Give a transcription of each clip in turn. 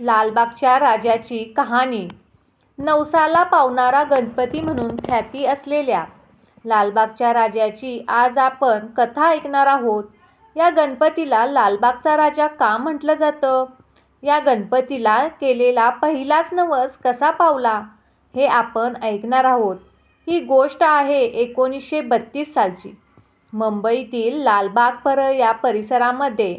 लालबागच्या राजाची कहाणी नवसाला पावणारा गणपती म्हणून ख्याती असलेल्या लालबागच्या राजाची आज आपण कथा ऐकणार आहोत. या गणपतीला लालबागचा राजा का म्हटलं जातं? या गणपतीला केलेला पहिलाच नवस कसा पावला हे आपण ऐकणार आहोत. ही गोष्ट आहे एकोणीसशे बत्तीस सालची. मुंबईतील लालबाग पर या परिसरामध्ये.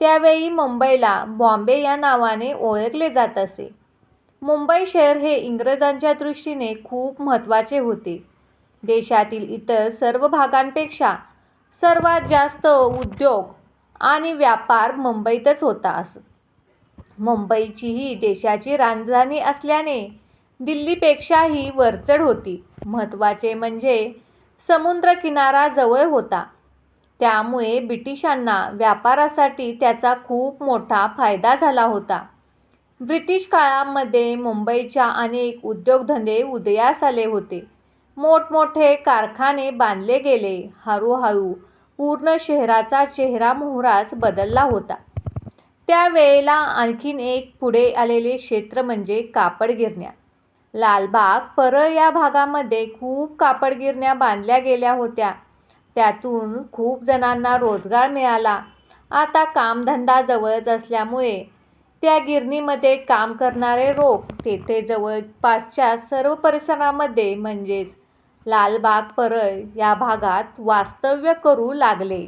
त्यावेळी मुंबईला बॉम्बे या नावाने ओळखले जात असे. मुंबई शहर हे इंग्रजांच्या दृष्टीने खूप महत्त्वाचे होते. देशातील इतर सर्व भागांपेक्षा सर्वात जास्त उद्योग आणि व्यापार मुंबईतच होता असं मुंबईची ही देशाची राजधानी असल्याने दिल्लीपेक्षाही वरचढ होती. महत्त्वाचे म्हणजे समुद्रकिनारा जवळ होता. त्यामुळे ब्रिटिशांना व्यापारासाठी त्याचा खूप मोठा फायदा झाला होता. ब्रिटिश काळामध्ये मुंबईच्या अनेक उद्योगधंदे उदयास आले होते. मोठमोठे कारखाने बांधले गेले. हळूहळू पूर्ण शहराचा चेहरा मोहराच बदलला होता. त्यावेळेला आणखीन एक पुढे आलेले क्षेत्र म्हणजे कापड गिरण्या. लालबाग परळ या भागामध्ये खूप कापड गिरण्या बांधल्या गेल्या होत्या. त्यातून खूप जणांना रोजगार मिळाला. आता कामधंदा जवळच असल्यामुळे त्या गिरणीमध्ये काम करणारे लोक तेथे जवळपासच्या सर्व परिसरामध्ये म्हणजेच लालबाग परळ या भागात वास्तव्य करू लागले.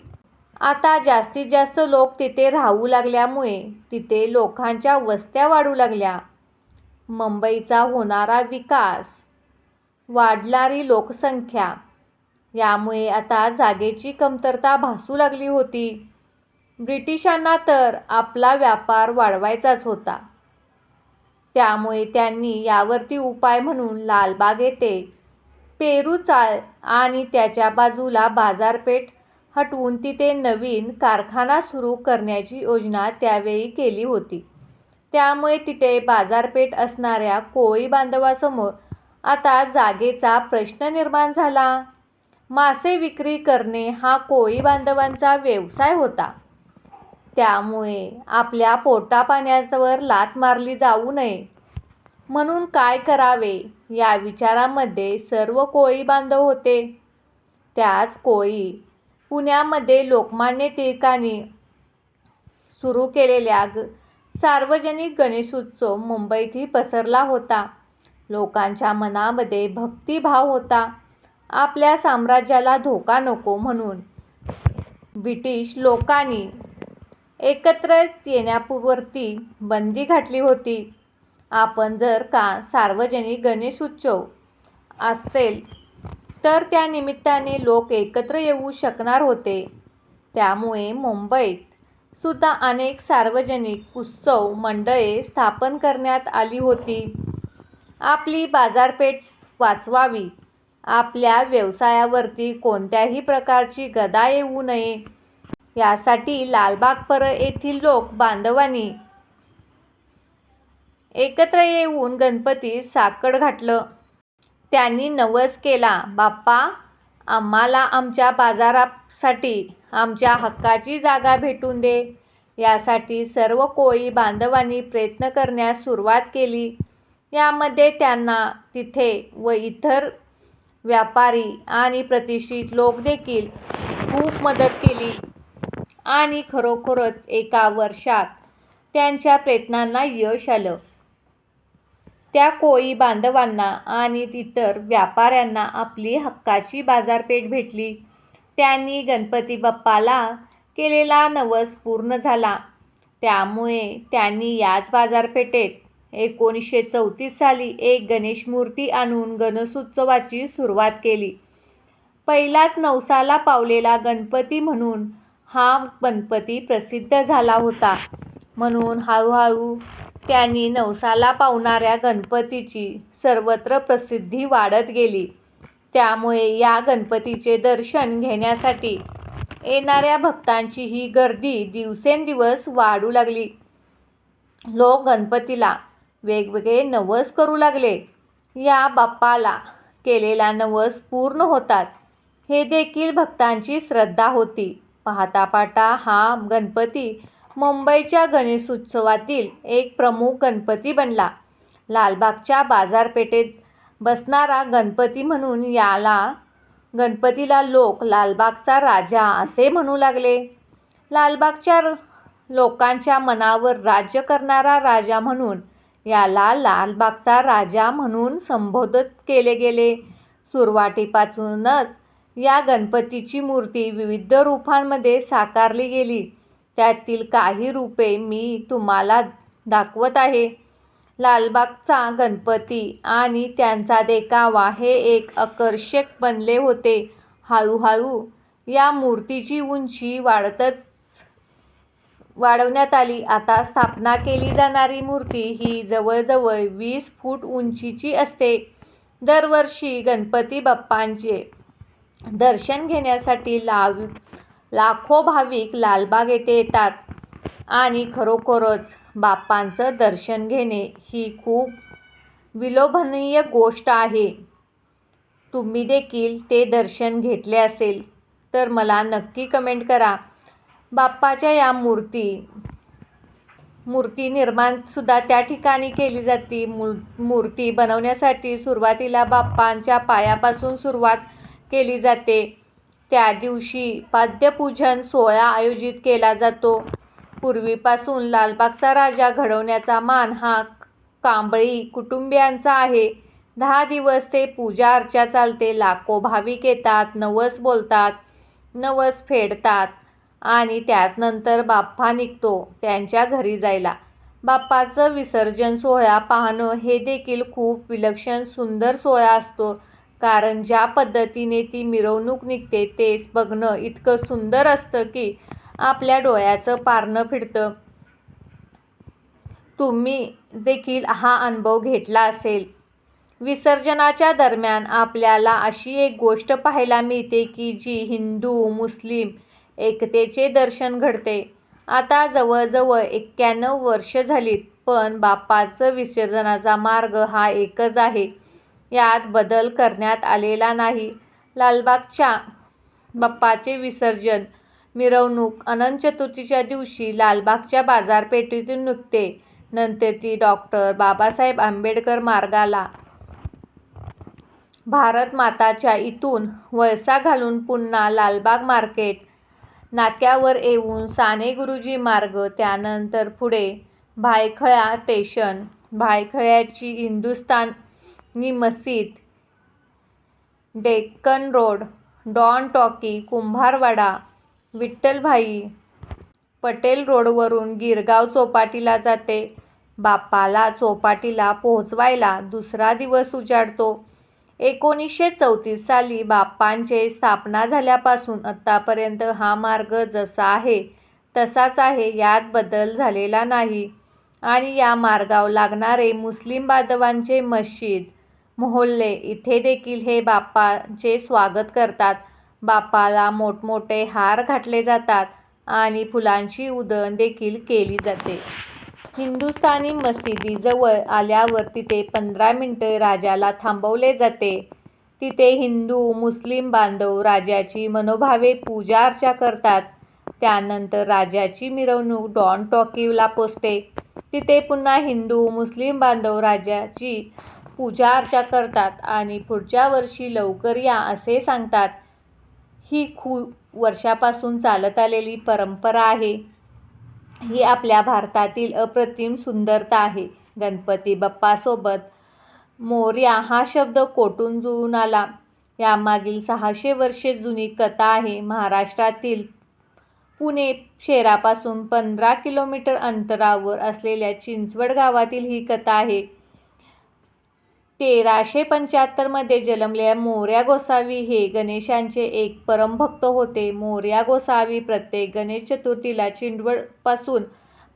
आता जास्तीत जास्त लोक तिथे राहू लागल्यामुळे तिथे लोकांच्या वस्त्या वाढू लागल्या. मुंबईचा होणारा विकास, वाढणारी लोकसंख्या यामुळे आता जागेची कमतरता भासू लागली होती. ब्रिटिशांना तर आपला व्यापार वाढवायचाच होता. त्यामुळे त्यांनी यावरती उपाय म्हणून लालबाग येथे पेरू चाळ आणि त्याच्या बाजूला बाजारपेठ हटवून तिथे नवीन कारखाना सुरू करण्याची योजना त्यावेळी केली होती. त्यामुळे तिथे बाजारपेठ असणाऱ्या कोळी बांधवासमोर आता जागेचा प्रश्न निर्माण झाला. मासे विक्री करणे हा कोळी बांधवांचा व्यवसाय होता. त्यामुळे आपल्या पोटापाण्यावर लात मारली जाऊ नये म्हणून काय करावे या विचारामध्ये सर्व कोळी बांधव होते. त्याच कोळी पुण्यामध्ये लोकमान्य टिळकांनी सुरू केलेल्या सार्वजनिक गणेशोत्सव मुंबईतही पसरला होता. लोकांच्या मनामध्ये भक्तिभाव होता. आपल्या साम्राज्याला धोका नको म्हणून ब्रिटिश लोकांनी एकत्र येण्यावरती बंदी घातली होती. आपण जर का सार्वजनिक गणेशोत्सव असेल तर त्या निमित्ताने लोक एकत्र येऊ शकणार होते. त्यामुळे मुंबईत सुद्धा अनेक सार्वजनिक उत्सव मंडळे स्थापन करण्यात आली होती. आपली बाजारपेठ वाचवावी, आपल्या व्यवसायावरती कोणत्याही प्रकारची गदा येऊ नये यासाठी लालबाग पर येथील लोक बांधवांनी एकत्र येऊन गणपती साकड घातलं. त्यांनी नवस केला बाप्पा आम्हाला आमच्या बाजारासाठी आमच्या हक्काची जागा भेटून दे. यासाठी सर्व कोळी बांधवांनी प्रयत्न करण्यास सुरुवात केली. यामध्ये त्यांना तिथे व इतर व्यापारी आणि प्रतिष्ठित लोकदेखील खूप मदत केली आणि खरोखरच एका वर्षात त्यांच्या प्रयत्नांना यश आलं. त्या कोळी बांधवांना आणि इतर व्यापाऱ्यांना आपली हक्काची बाजारपेठ भेटली. त्यांनी गणपती बाप्पाला केलेला नवस पूर्ण झाला. त्यामुळे त्यांनी याच बाजारपेठेत एकोणीसशे चौतीस साली एक गणेश मूर्ती आणून गणेशोत्सवाची सुरुवात केली. पहिलाच नवसाला पावलेला गणपती म्हणून हा गणपती प्रसिद्ध झाला होता. म्हणून हळूहळू त्यांनी नवसाला पावणाऱ्या गणपतीची सर्वत्र प्रसिद्धी वाढत गेली. त्यामुळे या गणपतीचे दर्शन घेण्यासाठी येणाऱ्या भक्तांची ही गर्दी दिवसेंदिवस वाढू लागली. लोक गणपतीला वेगवेगळे नवस करू लागले. या बाप्पाला केलेला नवस पूर्ण होतात हे देखील भक्तांची श्रद्धा होती. पाहता पाहता हा गणपती मुंबईच्या गणेशोत्सवातील एक प्रमुख गणपती बनला. लालबागच्या बाजारपेठेत बसणारा गणपती म्हणून याला गणपतीला लोक 'लालबागचा राजा' असे म्हणू लागले. लालबागच्या लोकांच्या मनावर राज्य करणारा राजा म्हणून याला 'लालबागचा राजा' म्हणून संबोधित केले गेले. सुरुवातीपासूनच या गणपतीची मूर्ती विविध रूपांमध्ये साकारली गेली. त्यातील काही रूपे मी तुम्हाला दाखवत आहे. लालबागचा गणपती आणि त्यांचा देखावा हे एक आकर्षक बनले होते. हळूहळू या मूर्तीची उंची वाढतच वाढवण्यात आली. आता स्थापना केली जाणारी मूर्ती ही जवळजवळ वीस फूट उंचीची असते. दरवर्षी गणपती बाप्पांचे दर्शन घेण्यासाठी लाखो भाविक लालबाग येथे येतात आणि खरोखरच बाप्पांचं दर्शन घेणे ही खूप विलोभनीय गोष्ट आहे. तुम्ही देखील ते दर्शन घेतले असेल तर मला नक्की कमेंट करा. बाप्पाच्या या मूर्ती मूर्ती निर्माणसुद्धा त्या ठिकाणी केली जाते. मूर्ती बनवण्यासाठी सुरुवातीला बाप्पांच्या पायापासून सुरुवात केली जाते. त्या दिवशी पाद्यपूजन सोहळा आयोजित केला जातो. पूर्वीपासून लालबागचा राजा घडवण्याचा मान हा कांबळी कुटुंबियांचा आहे. दहा दिवस ते पूजा अर्चा चालते. लाखो भाविक येतात, नवस बोलतात, नवस फेडतात आणि त्यात नंतर बाप्पा निघतो त्यांच्या घरी जायला. बाप्पाचं विसर्जन सोहळा पाहणं हे देखील खूप विलक्षण सुंदर सोहळा असतो. कारण ज्या पद्धतीने ती मिरवणूक निघते तेच बघणं इतकं सुंदर असतं की आपल्या डोळ्याचं पारणं फिरतं तुम्ही देखील हा अनुभव घेतला असेल. विसर्जनाच्या दरम्यान आपल्याला अशी एक गोष्ट पाहायला मिळते की जी हिंदू मुस्लिम एकतेचे दर्शन घडते. आता जवळजवळ एक्याण्णव वर्ष झालीत पण बाप्पाचं विसर्जनाचा मार्ग हा एकच आहे. यात बदल करण्यात आलेला नाही. लालबागच्या बाप्पाचे विसर्जन मिरवणूक अनंत चतुर्थीच्या दिवशी लालबागच्या बाजारपेठेतून निघते. नंतर ती डॉक्टर बाबासाहेब आंबेडकर मार्गाला भारतमातांच्या इथून वळसा घालून पुन्हा लालबाग मार्केट नाक्यावर येऊन साने गुरुजी मार्ग, त्यानंतर पुढे Byculla station, भायखळ्याची Hindustani Masjid Deccan road, Don talkie Kumbharwada, Vithalbhai Patel रोडवरून गिरगाव चौपाटीला जाते. बाप्पाला चौपाटीला पोहोचवायला दुसरा दिवस उजाडतो. एकोणीसशे चौतीस साली बाप्पांचे स्थापना झाल्यापासून आत्तापर्यंत हा मार्ग जसा आहे तसाच आहे. यात बदल झालेला नाही. आणि या मार्गावर लागणारे मुस्लिम बांधवांचे मशीद, मोहल्ले इथे देखील हे बाप्पाचे स्वागत करतात. बाप्पाला मोठमोठे हार घातले जातात आणि फुलांची उधळण देखील केली जाते. हिंदुस्थानी मशिदीजवळ आल्यावर तिथे पंधरा मिनटं राजाला थांबवले जाते. तिथे हिंदू मुस्लिम बांधव राजाची मनोभावे पूजा अर्चा करतात. त्यानंतर राजाची मिरवणूक डॉन टॉकीला पोचते. तिथे पुन्हा हिंदू मुस्लिम बांधव राजाची पूजा अर्चा करतात आणि पुढच्या वर्षी लवकर या असे सांगतात. ही खू वर्षापासून चालत आलेली परंपरा आहे. ही आपल्या भारतातील अप्रतिम सुंदरता आहे. गणपती बाप्पासोबत मोर्या हा शब्द कोटून जुळून आला यामागील सहाशे वर्षे जुनी कथा आहे. महाराष्ट्रातील पुणे शहरापासून पंधरा किलोमीटर अंतरावर असलेल्या चिंचवड गावातील ही कथा आहे. तेराशे पंच्याहत्तरमध्ये जन्मलेल्या मोऱ्या गोसावी हे गणेशांचे एक परमभक्त होते. मोर्या गोसावी प्रत्येक गणेश चतुर्थीला चिंडवडपासून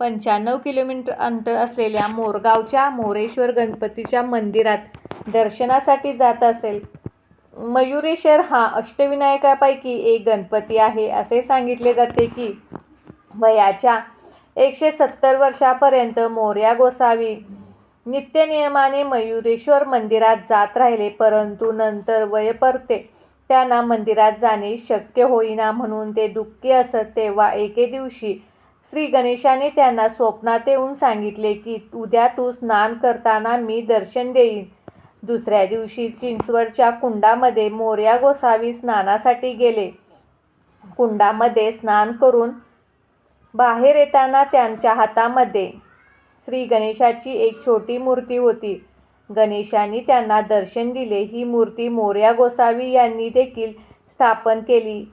पंच्याण्णव किलोमीटर अंतर असलेल्या मोरगावच्या मोरेश्वर गणपतीच्या मंदिरात दर्शनासाठी जात असेल मयुरेश्वर हा अष्टविनायकापैकी एक गणपती आहे. असे सांगितले जाते की वयाच्या एकशे सत्तर वर्षापर्यंत मोर्या गोसावी नित्यनियमाने मयुरेश्वर मंदिरात जात राहिले. परंतु नंतर वय परते त्यांना मंदिरात जाणे शक्य होईना म्हणून ते दुःखी असत. तेव्हा एके दिवशी श्री गणेशाने त्यांना स्वप्नात येऊन सांगितले की उद्या तू स्नान करताना मी दर्शन देईन दुसऱ्या दिवशी चिंचवडच्या कुंडामध्ये मोर्या गोसावी स्नानासाठी गेले कुंडामध्ये स्नान करून बाहेर येताना त्यांच्या हातामध्ये श्री गणेशाची एक छोटी मूर्ती होती. गणेशांनी त्यांना दर्शन दिले. ही मूर्ती मोर्या गोसावी यांनी देखील स्थापन केली.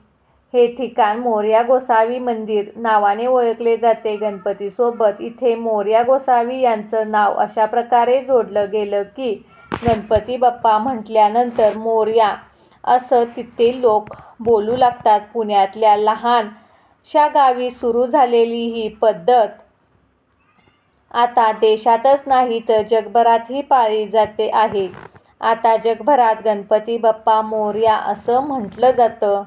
हे ठिकाण मोरया गोसावी मंदिर नावाने ओळखले जाते. गणपतीसोबत इथे मोर्या गोसावी यांचं नाव अशा प्रकारे जोडलं गेलं की गणपती बाप्पा म्हटल्यानंतर मोर्या असं तिथे लोक बोलू लागतात. पुण्यातल्या लहानशा गावी सुरू झालेली ही पद्धत आता देशातच नाही तर जगभरातही पाळली जाते आहे. आता जगभरात गणपती बाप्पा मोरया असं म्हटलं जातं.